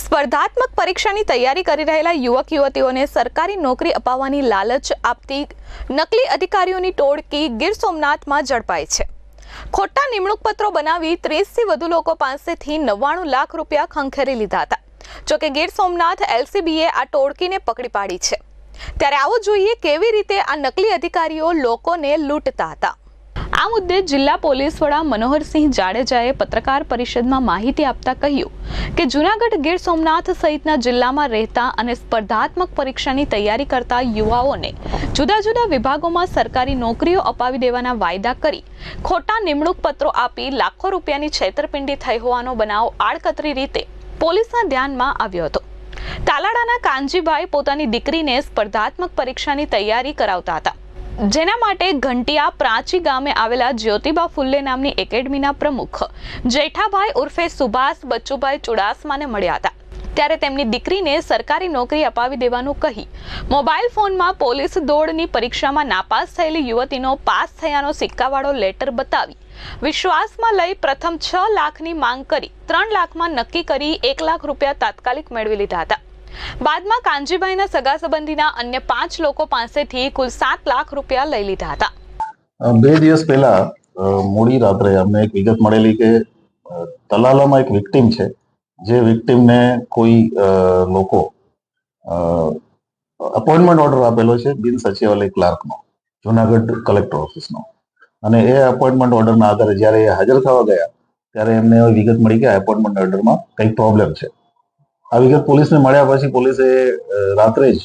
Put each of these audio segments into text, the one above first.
સ્પર્ધાત્મક પરીક્ષાની તૈયારી કરી રહેલા યુવક યુવતીઓને સરકારી નોકરી અપાવવાની લાલચ આપતી નકલી અધિકારીઓની ટોળકી ગીર સોમનાથમાં ઝડપાઈ છે. ખોટા નિમણૂક પત્રો બનાવી ત્રીસથી વધુ લોકો પાસેથી નવ્વાણું લાખ રૂપિયા ખંખેરી લીધા હતા. જોકે ગીર સોમનાથ એલસીબીએ આ ટોળકીને પકડી પાડી છે. ત્યારે આવો જોઈએ કેવી રીતે આ નકલી અધિકારીઓ લોકોને લૂંટતા હતા. આ મુદ્દે જિલ્લા પોલીસ વડા મનોહરસિંહ જાડેજાએ પત્રકાર પરિષદમાં માહિતી આપતા કહ્યું કે જૂનાગઢ ગીર સોમનાથ સહિતના જિલ્લામાં રહેતા અને સ્પર્ધાત્મક પરીક્ષાની તૈયારી કરતા યુવાઓને જુદા જુદા વિભાગોમાં સરકારી નોકરીઓ અપાવી દેવાના વાયદા કરી ખોટા નિમણૂક પત્રો આપી લાખો રૂપિયાની છેતરપિંડી થઈ હોવાનો બનાવ આડકતરી રીતે પોલીસના ધ્યાનમાં આવ્યો હતો. તાલાડાના કાનજીભાઈ પોતાની દીકરીને સ્પર્ધાત્મક પરીક્ષાની તૈયારી કરાવતા હતા. જેના માટે ઘંટિયા પ્રાચી ગામે આવેલા જ્યોતિબા ફુલ્લે નામની એકેડમીના પ્રમુખ જેઠાભાઈ ઉર્ફે સુભાષ બચ્ચુભાઈ ચુડાસમાને મળ્યા હતા. ત્યારે તેમની દીકરીને સરકારી નોકરી અપાવી દેવાનું કહી મોબાઈલ ફોનમાં પોલીસ દોડની પરીક્ષામાં નાપાસ થયેલી યુવતીનો પાસ થયાનો સિક્કાવાળો લેટર બતાવી વિશ્વાસમાં લઈ પ્રથમ છ લાખની માંગ કરી ત્રણ લાખમાં નક્કી કરી એક લાખ રૂપિયા તાત્કાલિક મેળવી લીધા હતા. બાદમાં કાનજીભાઈના સગા સંબંધીના અન્ય પાંચ લોકો પાસેથી કુલ સાત લાખ રૂપિયા લઈ લીધા હતા. બે દિવસ પહેલા મોડી રાત્રે અમને એક વિગત મળેલી કે તલાલામાં એક વિક્ટીમ છે, જે વિક્ટીમને કોઈ લોકો અપોઇન્ટમેન્ટ ઓર્ડર આપેલો છે બિન સચિવાલય ક્લાર્કનો, જુનાગઢ કલેક્ટર ઓફિસનો. અને એ અપોઇન્ટમેન્ટ ઓર્ડરના આધારે જ્યારે એ હાજર થવા ગયા, ત્યારે એમને વિગત મળી કે આ એપોઇન્ટમેન્ટ ઓર્ડરમાં કંઈક પ્રોબ્લેમ છે. આ વિગત પોલીસને મળ્યા પછી પોલીસે રાત્રે જ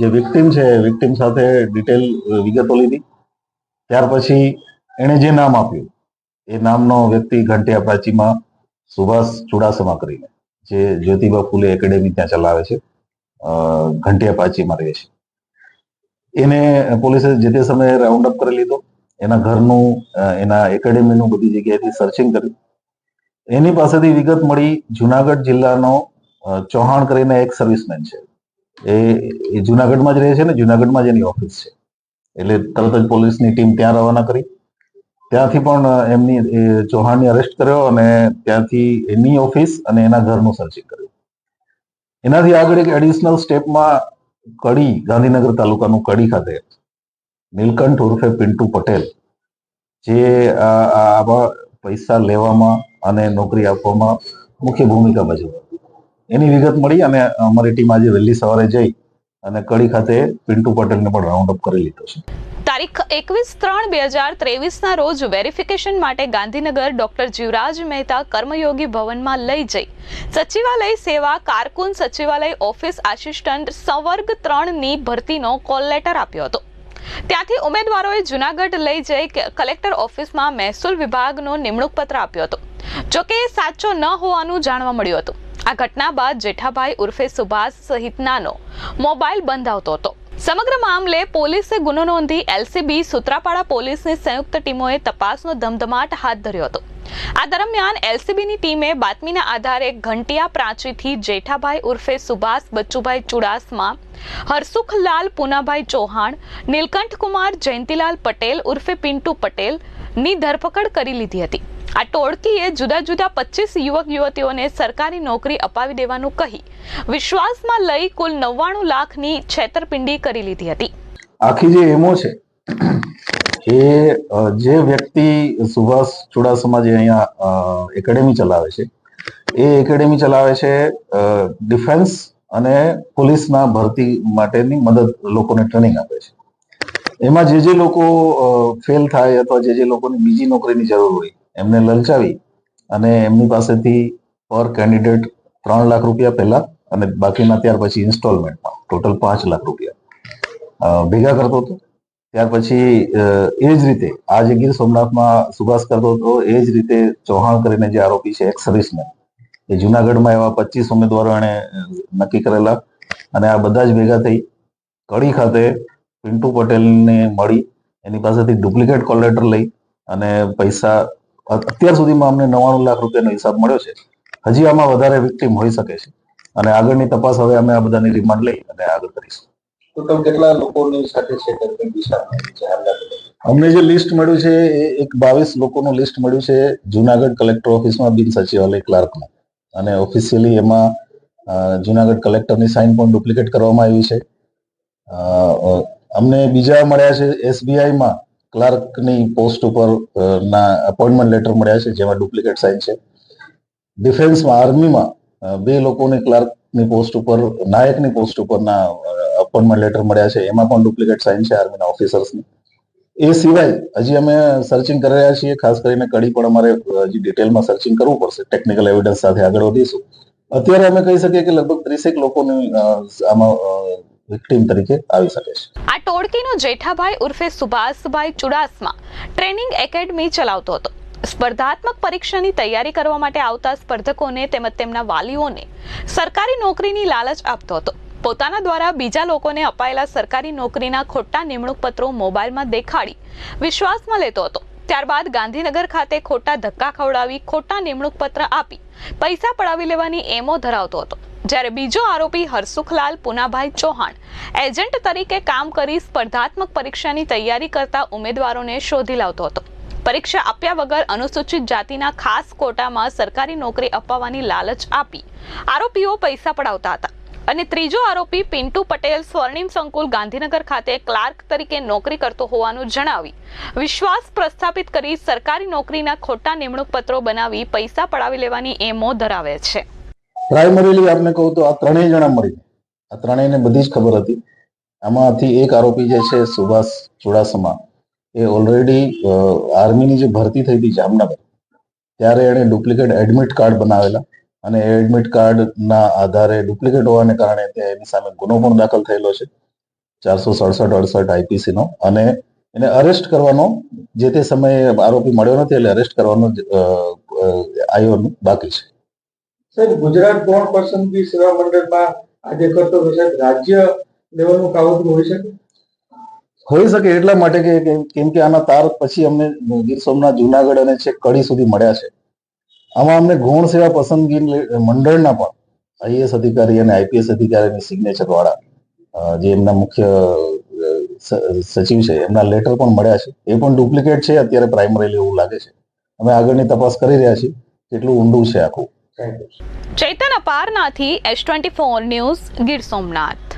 જે વિક્ટીમ છે, વિક્ટીમ સાથે ડિટેલ વિગતો લીધી. ત્યાર પછી એણે જે નામ આપ્યું, એ નામનો વ્યક્તિ ઘંટિયા પ્રાચીમાં સુભાષ ચુડાસમા કરીને, જે જ્યોતિબા ફુલે એકેડેમી ત્યાં ચલાવે છે ઘંટિયા પ્રાચીમાં રહે છે. એને પોલીસે જે તે સમયે રાઉન્ડ અપ કરી લીધો, એના ઘરનું એના એકેડેમીનું બધી જગ્યાએથી સર્ચિંગ કર્યું. એની પાસેથી વિગત મળી જુનાગઢ જિલ્લાનો ચૌહાણ કરીને એક સર્વિસમેન છે. એ એ જુનાગઢમાં જ રહે છે ને, જુનાગઢમાં જ એની ઓફિસ છે. એટલે તરત જ પોલીસની ટીમ ત્યાં રવાના કરી. ત્યાંથી પણ એમની ચૌહાણને અરેસ્ટ કર્યો અને ત્યાંથી એની ઓફિસ અને એના ઘરનું સર્ચિંગ કર્યું. એનાથી આગળ એક એડિશનલ સ્ટેપમાં કડી, ગાંધીનગર તાલુકાનું કડી ખાતે નીલકંઠ ઉર્ફે પિન્ટુ પટેલ, જે આવા પૈસા લેવામાં અને નોકરી આપવામાં મુખ્ય ભૂમિકા ભજવે. એની વિગત મળી અને અમારી ટીમ આજે વહેલી સવારે જઈ અને કડી ખાતે પિન્ટુ પટેલને પણ રાઉન્ડ અપ કરી લીધો છે. તારીખ એકવીસ ત્રણ બે હજાર ત્રેવીસના રોજ વેરિફિકેશન માટે ગાંધીનગર ડોક્ટર જીવરાજ મહેતા કર્મયોગી ભવનમાં લઈ જઈ. સચિવાલય સેવા, કારકુન સચિવાલય ઓફિસ આસિસ્ટન્ટ સંવર્ગ ત્રણની ભરતીનો કોલ લેટર આપ્યો હતો. ત્યાંથી ઉમેદવારોએ જુનાગઢ લઈ જઈ કલેક્ટર ઓફિસમાં મહેસૂલ વિભાગનો નિમણૂક પત્ર આપ્યો હતો. જોકે એ સાચો ન હોવાનું જાણવા મળ્યું હતું. આ ઘટના બાદ જેઠાભાઈ ઉર્ફે સુભાષ સહિતનાનો મોબાઈલ બંધ આવતો હતો. સમગ્ર મામલે પોલીસે ગુનો નોંધી એલસીબી સુત્રાપાડા પોલીસની સંયુક્ત ટીમોએ તપાસનો ધમધમાટ હાથ ધર્યો હતો. આ દરમિયાન એલસીબીની ટીમે બાતમીના આધારે ઘંટિયા પ્રાચીથી જેઠાભાઈ ઉર્ફે સુભાષ બચ્ચુભાઈ ચુડાસમા, હરસુખલાલ પુનાભાઈ ચૌહાણ નીલકંઠ કુમાર જયંતિલાલ પટેલ ઉર્ફે પિન્ટુ પટેલની ધરપકડ કરી લીધી હતી. આ ટોળકીએ જુદા જુદા પચીસ યુવક યુવતીઓને સરકારી નોકરી અપાવી દેવાનું કહી વિશ્વાસમાં લઈ કુલ નવ્વાણું લાખની છેતરપિંડી કરી લીધી હતી. આખી જે એમો છે, એ જે વ્યક્તિ સુભાષ ચુડાસમા જે અહીંયા એકેડેમી ચલાવે છે, એ એકેડેમી ચલાવે છે ડિફેન્સ અને પોલીસના ભરતી માટેની મદદ લોકોને ટ્રેનિંગ આપે છે. એમાં જે જે લોકો ફેલ થાય અથવા જે જે લોકોને બીજી નોકરીની જરૂર હોય એમને લલચાવી અને એમની પાસેથી પર કેન્ડિડેટ ત્રણ લાખ રૂપિયા પહેલા અને બાકીના ત્યાર પછી ઇન્સ્ટોલમેન્ટમાં, ટોટલ પાંચ લાખ રૂપિયા. ભેગા કરતો હતો. ત્યાર પછી એ જ રીતે, આ જે ગીર સોમનાથમાં સુભાષ કરતો હતો, એ જ રીતે ચૌહાણ કરીને જે આરોપી છે એક્સ એ જુનાગઢમાં એવા પચીસ ઉમેદવારો એણે નક્કી કરેલા અને આ બધા જ ભેગા થઈ કડી ખાતે પિન્ટુ પટેલને મળી, એની પાસેથી ડુપ્લિકેટ કોલ લેટર લઈ અને પૈસા અત્યાર સુધીમાં અમને નવ્વાણું લાખ રૂપિયાનો હિસાબ મળ્યો છે. હજી આમાં વધારે વિક્ટીમ હોઈ શકે છે. અને આગળની તપાસ હવે અમે આ બધાની રિમાન્ડ લઈ અને આગળ કરીશું. કેટલા લોકોની સાથે છે અમને જે લિસ્ટ મળ્યું છે એ એક બાવીસ લોકોનું લિસ્ટ મળ્યું છે જુનાગઢ કલેક્ટર ઓફિસમાં બિન સચિવાલય ક્લાર્કનું અને ઓફિશિયલી એમાં જુનાગઢ કલેક્ટરની સાઇન પણ ડુપ્લિકેટ કરવામાં આવી છે. અમને બીજા મળ્યા છે એસબીઆઈમાં ક્લાર્કની પોસ્ટ ઉપર ના અપોઇન્ટમેન્ટ લેટર મળ્યા છે, જેમાં ડુપ્લિકેટ સાઇન છે. ડિફેન્સમાં આર્મીમાં બે લોકોની ક્લાર્કની પોસ્ટ ઉપર, નાયકની પોસ્ટ ઉપરના અપોઇન્ટમેન્ટ લેટર મળ્યા છે. એમાં પણ ડુપ્લિકેટ સાઇન છે આર્મીના ઓફિસર્સની એ સિવાય, હજી અમે સર્ચિંગ કરી રહ્યા છીએ, ખાસ કરીને કડી પણ અમારે હજી ડિટેલમાં સર્ચિંગ કરવું પડશે. ટેકનિકલ એવિડન્સ સાથે આગળ વધીશું. અત્યારે અમે કહી શકીએ કે લગભગ ત્રીસેક લોકોની આમાં વિક્ટીમ તરીકે આવી શકે છે. આ ટોળકીનો જેઠાભાઈ ઉર્ફે સુભાષભાઈ ચુડાસમા ટ્રેનિંગ એકેડમી ચલાવતો હતો. સ્પર્ધાત્મક પરીક્ષાની તૈયારી કરવા માટે આવતા સ્પર્ધકોને તેમજ તેમના વાલીઓને સરકારી નોકરીની લાલચ આપતો હતો. પોતાના દ્વારા બીજા લોકોને અપાયેલા સરકારી નોકરીના ખોટા નિમણૂક પત્રો મોબાઈલમાં દેખાડી વિશ્વાસમાં લેતો હતો. ત્યારબાદ ગાંધીનગર ખાતે ખોટા ધક્કા ખવડાવી, ખોટા નિમણૂક પત્ર આપી, પૈસા પડાવી લેવાની એમો ધરાવતો હતો. જ્યારે બીજો આરોપી હરસુખલાલ પુનાભાઈ ચૌહાણ, એજન્ટ તરીકે કામ કરી સ્પર્ધાત્મક પરીક્ષાની તૈયારી કરતા ઉમેદવારોને શોધી લાવતો હતો. પરીક્ષા આપ્યા વગર અનુસૂચિત જાતિના ખાસ કોટામાં સરકારી નોકરી અપાવવાની લાલચ આપી આરોપીઓ પૈસા પડાવતા હતા. અને ત્રીજો આરોપી પિન્ટુ પટેલ સ્વર્ણિમ સંકુલ ગાંધીનગર ખાતે ક્લાર્ક તરીકે નોકરી કરતો હોવાનું જણાવી. વિશ્વાસ પ્રસ્થાપિત કરી સરકારી નોકરીના ખોટા નિમણૂક પત્રો બનાવી પૈસા પડાવી લેવાની એમો ધરાવે છે. પ્રાઇમરીલી આપને કહું તો આ ત્રણેય જણા મળી આ ત્રણેયને બધી જ ખબર હતી. આમાંથી એક આરોપી જે છે સુભાષ ચુડાસમા, એ ઓલરેડી આર્મીની જે ભરતી થઈ હતી જામનગર, ત્યારે એણે ડુપ્લિકેટ એડમિટ કાર્ડ બનાવેલા. અને એડમિટ કાર્ડના આધારે ડુપ્લિકેટ હોવાને કારણે ત્યાં એની સામે ગુનો પણ દાખલ થયેલો છે. ચારસો સડસઠ અડસઠ આઈપીસી નો. અને એને અરેસ્ટ કરવાનો જે તે સમયે આરોપી મળ્યો નથી એટલે અરેસ્ટ કરવાનો આયોજન બાકી છે. સાહેબ ગુજરાત ગૌણ પસંદગી સેવા મંડળમાં આજે કરતો સાહેબ રાજ્ય લેવલનું કાવતરું હોઈ શકે? હોઈ શકે એટલા માટે કે કેમ- કે આના તાર પછી અમને ગીર સોમનાથ જુનાગઢ અને છેક કડી સુધી મળ્યા છે. આમાં અમને ગૌણ સેવા પસંદગી મંડળના પણ આઈએસ અધિકારી અને આઈપીએસ અધિકારીની સિગ્નેચર વાળા જે એમના મુખ્ય સચિવ છે, એમના લેટર પણ મળ્યા છે. એ પણ ડુપ્લિકેટ છે, અત્યારે પ્રાઇમરીલી એવું લાગે છે. અમે આગળની તપાસ કરી રહ્યા છીએ, કેટલું ઊંડું છે આખું. Chaitan Aparnathi S twenty four news Gir Somnath.